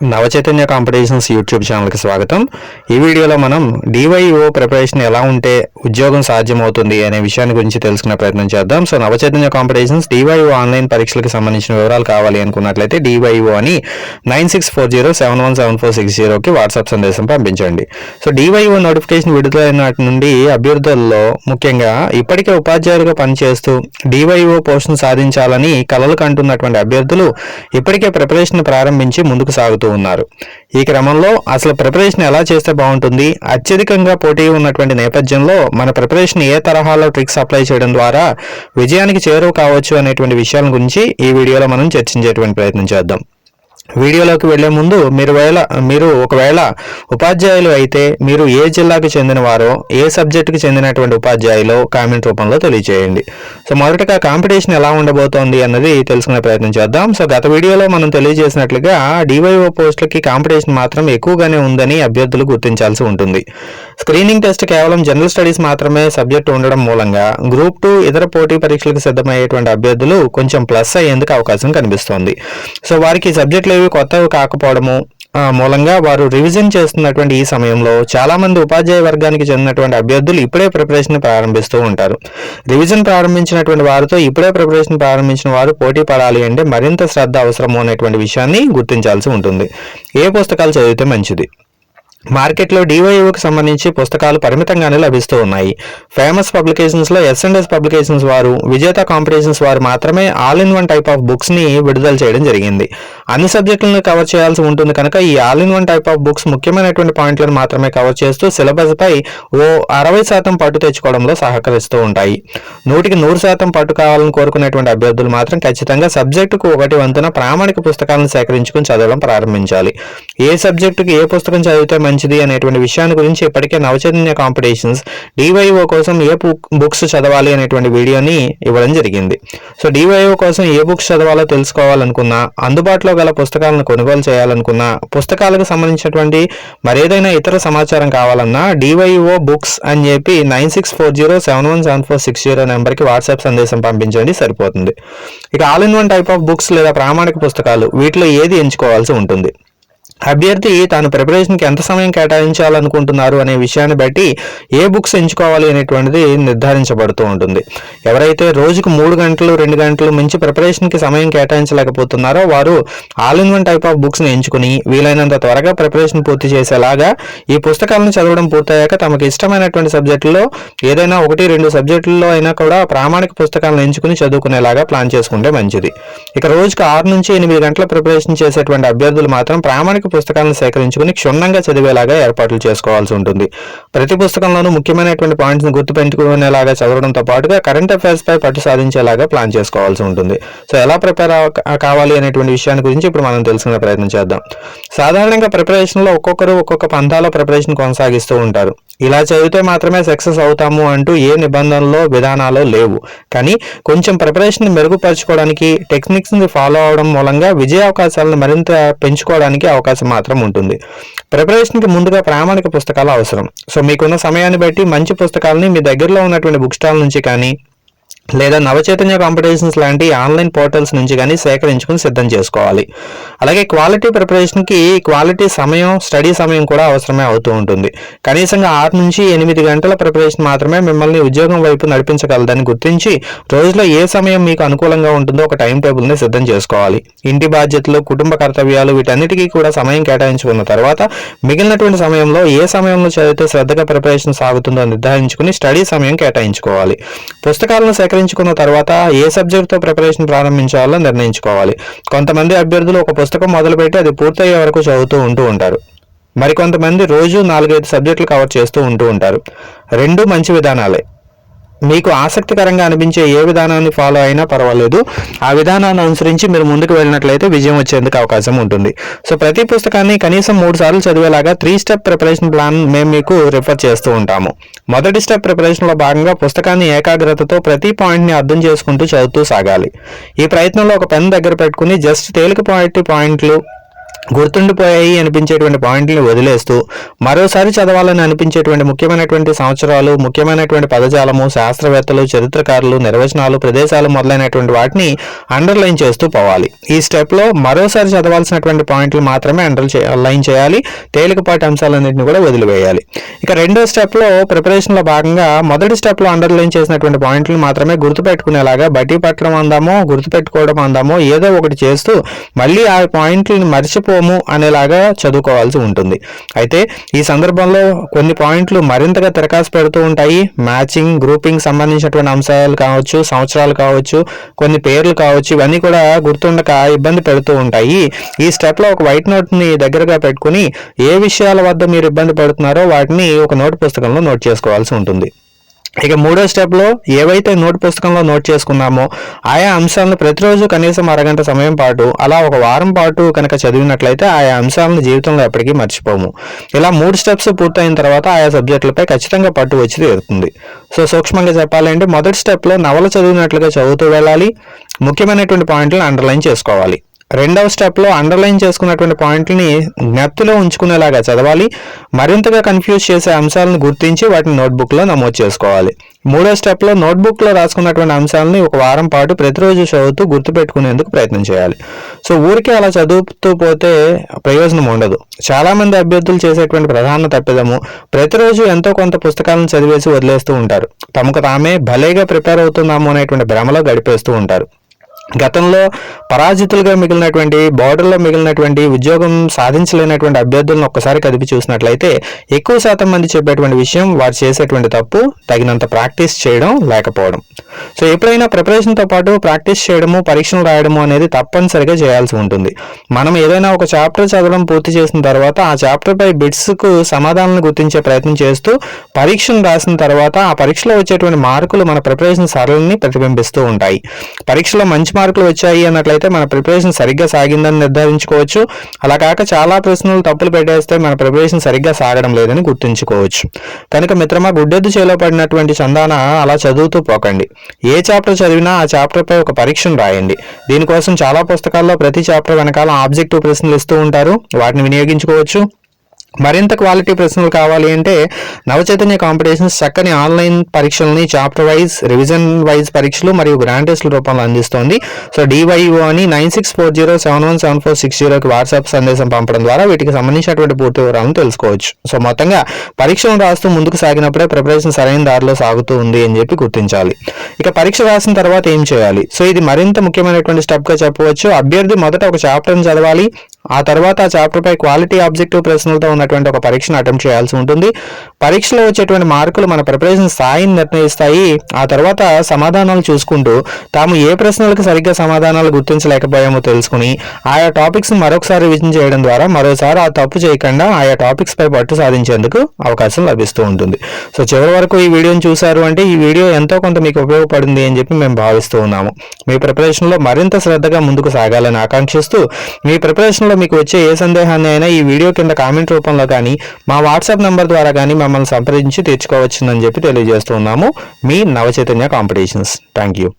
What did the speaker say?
Navachaitanya competitions YouTube ఛానల్కి స్వాగతం. ఈ వీడియోలో మనం డివైఓ ప్రిపరేషన్ ఎలా ఉంటే ఉద్యోగం సాధ్యమవుతుంది అనే విషయాన్ని గురించి తెలుసుకునే ప్రయత్నం చేద్దాం. So Navachaitanya competitions DYO online పరీక్షలకు సంబంధించిన వివరాలు కావాలి అనుకున్నట్లయితే డివైఓ అని nine six four zero seven one seven four six జీరోకి వాట్సాప్ సందేశం పంపించండి. సో డివైఓ నోటిఫికేషన్ విడుదలైన నాటి నుండి అభ్యర్థుల్లో ముఖ్యంగా ఇప్పటికే ఉపాధ్యాయులుగా పనిచేస్తూ డివైఓ పోస్టును సాధించాలని కలలు కంటున్నటువంటి అభ్యర్థులు ఇప్పటికే ప్రిపరేషన్ ప్రారంభించి ముందుకు సాగుతూ ఉన్నారు. ఈ క్రమంలో అసలు ప్రిపరేషన్ ఎలా చేస్తే బాగుంటుంది? అత్యధికంగా పోటీ ఉన్నటువంటి నేపథ్యంలో మన ప్రిపరేషన్ ఏ తరహాలో ట్రిక్స్ అప్లై చేయడం ద్వారా విజయానికి చేరువ కావచ్చు అనేటువంటి విషయాల గురించి ఈ వీడియోలో మనం చర్చించేటువంటి ప్రయత్నం చేద్దాం. వీడియోలోకి వెళ్ళే ముందు మీరు వేళ మీరు ఒకవేళ ఉపాధ్యాయులు అయితే మీరు ఏ జిల్లాకు చెందినవారో ఏ సబ్జెక్టుకు చెందినటువంటి ఉపాధ్యాయులో కామెంట్ రూపంలో తెలియజేయండి సో మొదటగా కాంపిటీషన్ ఎలా ఉండబోతోంది అన్నది తెలుసుకునే ప్రయత్నం చేద్దాం. సో గత వీడియోలో మనం తెలియజేసినట్లుగా డివైఓ పోస్టులకి కాంపిటీషన్ మాత్రం ఎక్కువగానే ఉందని అభ్యర్థులు గుర్తించాల్సి ఉంటుంది. స్క్రీనింగ్ టెస్ట్ కేవలం జనరల్ స్టడీస్ మాత్రమే సబ్జెక్టు ఉండడం మూలంగా గ్రూప్ టూ ఇతర పోటీ పరీక్షలకు సిద్ధమయ్యేటువంటి అభ్యర్థులు కొంచెం ప్లస్ అయ్యేందుకు అవకాశం కనిపిస్తోంది. సో వారికి సబ్జెక్టులు ఏవి కొత్తవి కాకపోవడము. మూలంగా వారు రివిజన్ చేస్తున్నటువంటి ఈ సమయంలో చాలా మంది ఉపాధ్యాయ వర్గానికి చెందినటువంటి అభ్యర్థులు ఇప్పుడే ప్రిపరేషన్ ప్రారంభిస్తూ ఉంటారు. రివిజన్ ప్రారంభించినటువంటి వారితో ఇప్పుడే ప్రిపరేషన్ ప్రారంభించిన వారు పోటీ పడాలి అంటే మరింత శ్రద్ధ అవసరము అనేటువంటి విషయాన్ని గుర్తించాల్సి ఉంటుంది. ఏ పుస్తకాలు చదివితే మంచిది? మార్కెట్లో డివైఓకి సంబంధించి పుస్తకాలు పరిమితంగానే లభిస్తూ ఉన్నాయి. Famous పబ్లికేషన్స్లో SNS S and S publications వారు విజేత కాంపిటీషన్స్ వారు మాత్రమే all in one type of బుక్స్ని విడుదల చేయడం జరిగింది. అన్ని సబ్జెక్టులను కవర్ చేయాల్సి ఉంటుంది కనుక ఈ all in one type of books ముఖ్యమైనటువంటి పాయింట్లను మాత్రమే కవర్ చేస్తూ సిలబస్ పై ఓ అరవై శాతం పట్టు తెచ్చుకోవడంలో సహకరిస్తూ ఉంటాయి. నూటికి నూరు శాతం పట్టు కావాలని కోరుకునేటువంటి అభ్యర్థులు మాత్రం ఖచ్చితంగా సబ్జెక్టుకు ఒకటి వంతున ప్రామాణిక పుస్తకాలను సేకరించుకుని చదవడం ప్రారంభించాలి. ఏ సబ్జెక్టుకి ఏ పుస్తకం చదివితే మంచిది అనేటువంటి విషయాన్ని గురించి ఇప్పటికే నవచైతన్య కాంపిటీషన్స్ డివైఓ కోసం ఏ బుక్స్ చదవాలి అనేటువంటి వీడియోని ఇవ్వడం జరిగింది. సో డివైఓ కోసం ఏ బుక్స్ చదవాలో తెలుసుకోవాలనుకున్నా అందుబాటులో గల పుస్తకాలను కొనుగోలు చేయాలనుకున్నా పుస్తకాలకు సంబంధించినటువంటి మరేదైనా ఇతర సమాచారం కావాలన్నా డివైఓ బుక్స్ అని చెప్పి nine six four zero seven one seven four six zero నెంబర్కి వాట్సాప్ సందేశం పంపించండి సరిపోతుంది. ఇక all in one type of books లేదా ప్రామాణిక పుస్తకాలు వీటిలో ఏది ఎంచుకోవాల్సి ఉంటుంది? అభ్యర్థి తాను ప్రిపరేషన్కి ఎంత సమయం కేటాయించాలనుకుంటున్నారు అనే విషయాన్ని బట్టి ఏ బుక్స్ ఎంచుకోవాలి అనేటువంటిది నిర్ధారించబడుతూ ఉంటుంది. ఎవరైతే రోజుకు మూడు గంటలు రెండు గంటలు మించి ప్రిపరేషన్కి సమయం కేటాయించలేకపోతున్నారో వారు all in one type of బుక్స్ని ఎంచుకుని వీలైనంత త్వరగా ప్రిపరేషన్ పూర్తి చేసేలాగా ఈ పుస్తకాలను చదవడం పూర్తయ్యాక తమకు ఇష్టమైనటువంటి సబ్జెక్టుల్లో ఏదైనా ఒకటి రెండు సబ్జెక్టుల్లో అయినా కూడా ప్రామాణిక పుస్తకాలను ఎంచుకుని చదువుకునేలాగా ప్లాన్ చేసుకుంటే మంచిది. ఇక రోజుకు ఆరు నుంచి ఎనిమిది గంటల ప్రిపరేషన్ చేసేటువంటి అభ్యర్థులు మాత్రం ప్రామాణిక పుస్తకాలను సేకరించుకుని క్షుణ్ణంగా చదివేలాగా ఏర్పాట్లు చేసుకోవాల్సి ఉంటుంది. ప్రతి పుస్తకంలోనూ ముఖ్యమైనటువంటి పాయింట్స్ని గుర్తు గుర్తుపెట్టుకునేలాగా చదవడంతో పాటుగా కరెంట్ అఫైర్స్ పై పట్టు సాధించేలాగా ప్లాన్ చేసుకోవాల్సి ఉంటుంది. సో ఎలా ప్రిపేర్ కావాలి అనేటువంటి విషయాన్ని గురించి ఇప్పుడు మనం తెలుసుకునే ప్రయత్నం చేద్దాం. సాధారణంగా ప్రిపరేషన్లో ఒక్కొక్కరు ఒక్కొక్క పంథాలో ప్రిపరేషన్ కొనసాగిస్తూ ఉంటారు. ఇలా చదివితే మాత్రమే సక్సెస్ అవుతాము అంటూ ఏ నిబంధనలో విధానాలు లేవు. కానీ కొంచెం ప్రిపరేషన్ మెరుగుపరచుకోవడానికి టెక్నిక్స్ని ఫాలో అవడం మూలంగా విజయ అవకాశాలను మరింత పెంచుకోవడానికి అవకాశం మాత్రం ఉంటుంది. ప్రిపరేషన్కి ముందుగా ప్రామాణిక పుస్తకాలు అవసరం. సో మీకున్న సమయాన్ని బట్టి మంచి పుస్తకాలని మీ దగ్గరలో ఉన్నటువంటి బుక్ స్టాల్ నుంచి కానీ లేదా నవచైతన్య కాంపిటీషన్స్ లాంటి ఆన్లైన్ పోర్టల్స్ నుంచి కానీ సేకరించుకుని సిద్ధం చేసుకోవాలి. అలాగే క్వాలిటీ ప్రిపరేషన్కి క్వాలిటీ సమయం స్టడీ సమయం కూడా అవసరమే అవుతూ ఉంటుంది. కనీసంగా ఆరు నుంచి ఎనిమిది గంటల ప్రిపరేషన్ మాత్రమే మిమ్మల్ని ఉద్యోగం వైపు నడిపించగలదని గుర్తించి రోజులో ఏ సమయం మీకు అనుకూలంగా ఉంటుందో ఒక టైం టేబుల్ని సిద్ధం చేసుకోవాలి. ఇంటి బాధ్యతలు కుటుంబ కర్తవ్యాలు వీటన్నిటికీ కూడా సమయం కేటాయించుకున్న తర్వాత మిగిలినటువంటి సమయంలో ఏ సమయంలో చదివితే శ్రద్ధగా ప్రిపరేషన్ సాగుతుందో నిర్ధారించుకుని స్టడీ సమయం కేటాయించుకోవాలి. పుస్తకాలను సేకరించుకున్న తర్వాత ఏ సబ్జెక్టుతో ప్రిపరేషన్ ప్రారంభించాలో నిర్ణయించుకోవాలి. కొంతమంది అభ్యర్థులు ఒక పుస్తకం మొదలుపెట్టి అది పూర్తయ్యే వరకు చదువుతూ ఉంటూ ఉంటారు. మరికొంతమంది రోజు నాలుగైదు సబ్జెక్టులు కవర్ చేస్తూ ఉంటూ ఉంటారు. రెండు మంచి విధానాలే. మీకు ఆసక్తికరంగా అనిపించే ఏ విధానాన్ని ఫాలో అయినా పర్వాలేదు. ఆ విధానాన్ని అనుసరించి మీరు ముందుకు వెళ్ళినట్లయితే విజయం వచ్చేందుకు అవకాశం ఉంటుంది. సో ప్రతి పుస్తకాన్ని కనీసం మూడు సార్లు చదివేలాగా త్రీ స్టెప్ ప్రిపరేషన్ ప్లాన్ మేము మీకు రిఫర్ చేస్తూ ఉంటాము. మొదటి స్టెప్ ప్రిపరేషన్లో భాగంగా పుస్తకాన్ని ఏకాగ్రతతో ప్రతి పాయింట్ని అర్థం చేసుకుంటూ చదువుతూ సాగాలి. ఈ ప్రయత్నంలో ఒక పెన్ దగ్గర పెట్టుకుని జస్ట్ తేలిక పాయింట్ పాయింట్లు గుర్తుండిపోయాయి అనిపించేటువంటి పాయింట్లు వదిలేస్తూ మరోసారి చదవాలని అనిపించేటువంటి ముఖ్యమైనటువంటి సంవత్సరాలు ముఖ్యమైనటువంటి పదజాలము శాస్త్రవేత్తలు చరిత్రకారులు నిర్వచనాలు ప్రదేశాలు మొదలైనటువంటి వాటిని అండర్లైన్ చేస్తూ పోవాలి. ఈ స్టెప్లో మరోసారి చదవాల్సినటువంటి పాయింట్లు మాత్రమే అండర్ లైన్ చేయాలి. తేలికపాటి అంశాలన్నింటిని కూడా వదిలివేయాలి. ఇక రెండో స్టెప్లో ప్రిపరేషన్లో భాగంగా మొదటి స్టెప్లో అండర్లైన్ చేసినటువంటి పాయింట్లు మాత్రమే గుర్తుపెట్టుకునేలాగా బట్టి పట్టడం అందామో గుర్తుపెట్టుకోవడం అందామో ఏదో ఒకటి చేస్తూ మళ్ళీ ఆ పాయింట్లను మర్చిపో మర్చిపోము అనేలాగా చదువుకోవాల్సి ఉంటుంది. అయితే ఈ సందర్భంలో కొన్ని పాయింట్లు మరింతగా తిరకాసు పెడుతూ ఉంటాయి. మ్యాచింగ్ గ్రూపింగ్ సంబంధించినటువంటి అంశాలు కావచ్చు సంవత్సరాలు కావచ్చు కొన్ని పేర్లు కావచ్చు ఇవన్నీ కూడా గుర్తుండక ఇబ్బంది పెడుతూ ఉంటాయి. ఈ స్టెప్లో ఒక వైట్ నోట్ని దగ్గరగా పెట్టుకుని ఏ విషయాల వద్ద మీరు ఇబ్బంది పడుతున్నారో వాటిని ఒక నోట్ పుస్తకంలో నోట్ చేసుకోవాల్సి ఉంటుంది. ఇక మూడో స్టెప్లో ఏవైతే నోట్ పుస్తకంలో నోట్ చేసుకున్నామో ఆయా అంశాలను ప్రతిరోజు కనీసం అరగంట సమయం పాటు అలా ఒక వారం పాటు కనుక చదివినట్లయితే ఆయా అంశాలను జీవితంలో ఎప్పటికీ మర్చిపోము. ఇలా మూడు స్టెప్స్ పూర్తయిన తర్వాత ఆయా సబ్జెక్టులపై ఖచ్చితంగా పట్టు వచ్చి తీరుతుంది. సో సూక్ష్మంగా చెప్పాలంటే మొదటి స్టెప్లో నవల చదివినట్లుగా చదువుతూ వెళ్ళాలి. ముఖ్యమైనటువంటి పాయింట్లను అండర్లైన్ చేసుకోవాలి. రెండవ స్టెప్లో అండర్లైన్ చేసుకున్నటువంటి పాయింట్ని జ్ఞప్తిలో ఉంచుకునేలాగా చదవాలి. మరింతగా కన్ఫ్యూజ్ చేసే అంశాలను గుర్తించి వాటిని నోట్బుక్లో నమోదు చేసుకోవాలి. మూడో స్టెప్లో నోట్బుక్లో రాసుకున్నటువంటి అంశాలని ఒక వారం పాటు ప్రతిరోజు చదువుతూ గుర్తుపెట్టుకునేందుకు ప్రయత్నం చేయాలి. సో ఊరికే అలా చదువుతూ పోతే ప్రయోజనం ఉండదు. చాలామంది అభ్యర్థులు చేసేటువంటి ప్రధాన తప్పిదము ప్రతిరోజు ఎంతో కొంత పుస్తకాలను చదివేసి వదిలేస్తూ ఉంటారు. తమకు తామే భలేగా ప్రిపేర్ అవుతున్నాము అనేటువంటి భ్రమలో గడిపేస్తూ ఉంటారు. గతంలో పరాజితులుగా మిగిలినటువంటి బార్డర్లో మిగిలినటువంటి ఉద్యోగం సాధించలేనటువంటి అభ్యర్థులను ఒక్కసారి కదిపి చూసినట్లయితే ఎక్కువ శాతం మంది చెప్పేటువంటి విషయం వారు చేసేటువంటి తప్పు తగినంత ప్రాక్టీస్ చేయడం లేకపోవడం. సో ఎప్పుడైనా ప్రిపరేషన్తో పాటు ప్రాక్టీస్ చేయడము పరీక్షలు రాయడము అనేది తప్పనిసరిగా చేయాల్సి ఉంటుంది. మనం ఏదైనా ఒక చాప్టర్ చదవడం పూర్తి చేసిన తర్వాత ఆ చాప్టర్పై బిట్స్కు సమాధానాలను గుర్తించే ప్రయత్నం చేస్తూ పరీక్షను రాసిన తర్వాత ఆ పరీక్షలో వచ్చేటువంటి మార్కులు మన ప్రిపరేషన్ సరళిని ప్రతిబింబిస్తూ ఉంటాయి. పరీక్షలో మంచి మార్కులు వచ్చాయి అన్నట్లయితే మన ప్రిపరేషన్ సరిగ్గా సాగిందని నిర్ధారించుకోవచ్చు. అలా కాక చాలా ప్రశ్నలు తప్పులు పెట్టేస్తే మన ప్రిపరేషన్ సరిగ్గా సాగడం లేదని గుర్తుంచుకోవచ్చు. కనుక మిత్రమా గుడ్డెద్దు చేలో పడినటువంటి చందాన అలా చదువుతూ పోకండి. ఏ చాప్టర్ చదివినా ఆ చాప్టర్పై ఒక పరీక్షను రాయండి. దీనికోసం చాలా పుస్తకాల్లో ప్రతి చాప్టర్ వెనకాల ఆబ్జెక్టివ్ ప్రశ్నలు ఇస్తూ ఉంటారు. వాటిని వినియోగించుకోవచ్చు. మరింత క్వాలిటీ ప్రశ్నలు కావాలి అంటే నవచైతన్య కాంపిటీషన్స్ చక్కని ఆన్లైన్ పరీక్షల్ని చాప్టర్ వైజ్ రివిజన్ వైజ్ పరీక్షలు మరియు గ్రాండ్ టెస్ట్ల రూపంలో అందిస్తోంది. సో డివైఓ అని nine six four zero seven one seven four six జీరోకి వాట్సాప్ సందేశం పంపడం ద్వారా వీటికి సంబంధించినటువంటి పూర్తి వివరాలను తెలుసుకోవచ్చు. సో మొత్తంగా పరీక్షలను రాస్తూ ముందుకు సాగినప్పుడే ప్రిపరేషన్ సరైన దారిలో సాగుతూ ఉంది అని చెప్పి గుర్తించాలి. ఇక పరీక్ష రాసిన తర్వాత ఏం చేయాలి? సో ఇది మరింత ముఖ్యమైనటువంటి స్టెప్గా చెప్పవచ్చు. అభ్యర్థి మొదట ఒక చాప్టర్ని చదవాలి. ఆ తర్వాత ఆ చాప్టర్పై క్వాలిటీ ఆబ్జెక్టివ్ ప్రశ్నలతో ఉన్నటువంటి ఒక పరీక్షను అటెంప్ట్ చేయాల్సి ఉంటుంది. పరీక్షలో వచ్చేటువంటి మార్కులు మన ప్రిపరేషన్ స్థాయిని నిర్ణయిస్తాయి. ఆ తర్వాత సమాధానాలు చూసుకుంటూ తాము ఏ ప్రశ్నలకు సరిగ్గా సమాధానాలు గుర్తించలేకపోయామో తెలుసుకుని ఆయా టాపిక్స్ మరొకసారి రివిజన్ చేయడం ద్వారా మరోసారి ఆ తప్పు చేయకుండా ఆయా టాపిక్స్ పై పట్టు సాధించేందుకు అవకాశం లభిస్తూ ఉంటుంది. సో చివరి వరకు ఈ వీడియోని చూశారు అంటే ఈ వీడియో ఎంతో కొంత మీకు ఉపయోగపడింది అని చెప్పి మేము భావిస్తూ ఉన్నాము. మీ ప్రిపరేషన్లో మరింత శ్రద్ధగా ముందుకు సాగాలని ఆకాంక్షిస్తూ మీ ప్రిపరేషన్లో మీకు వచ్చే ఏ సందేహాన్ని అయినా ఈ వీడియో కింద కామెంట్ రూపంలో కానీ మా వాట్సాప్ నంబర్ ద్వారా కానీ మమ్మల్ని సంప్రదించి తెచ్చుకోవచ్చునని చెప్పి తెలియజేస్తున్నాము మీ నవచైతన్య కాంపిటీషన్స్. Thank you.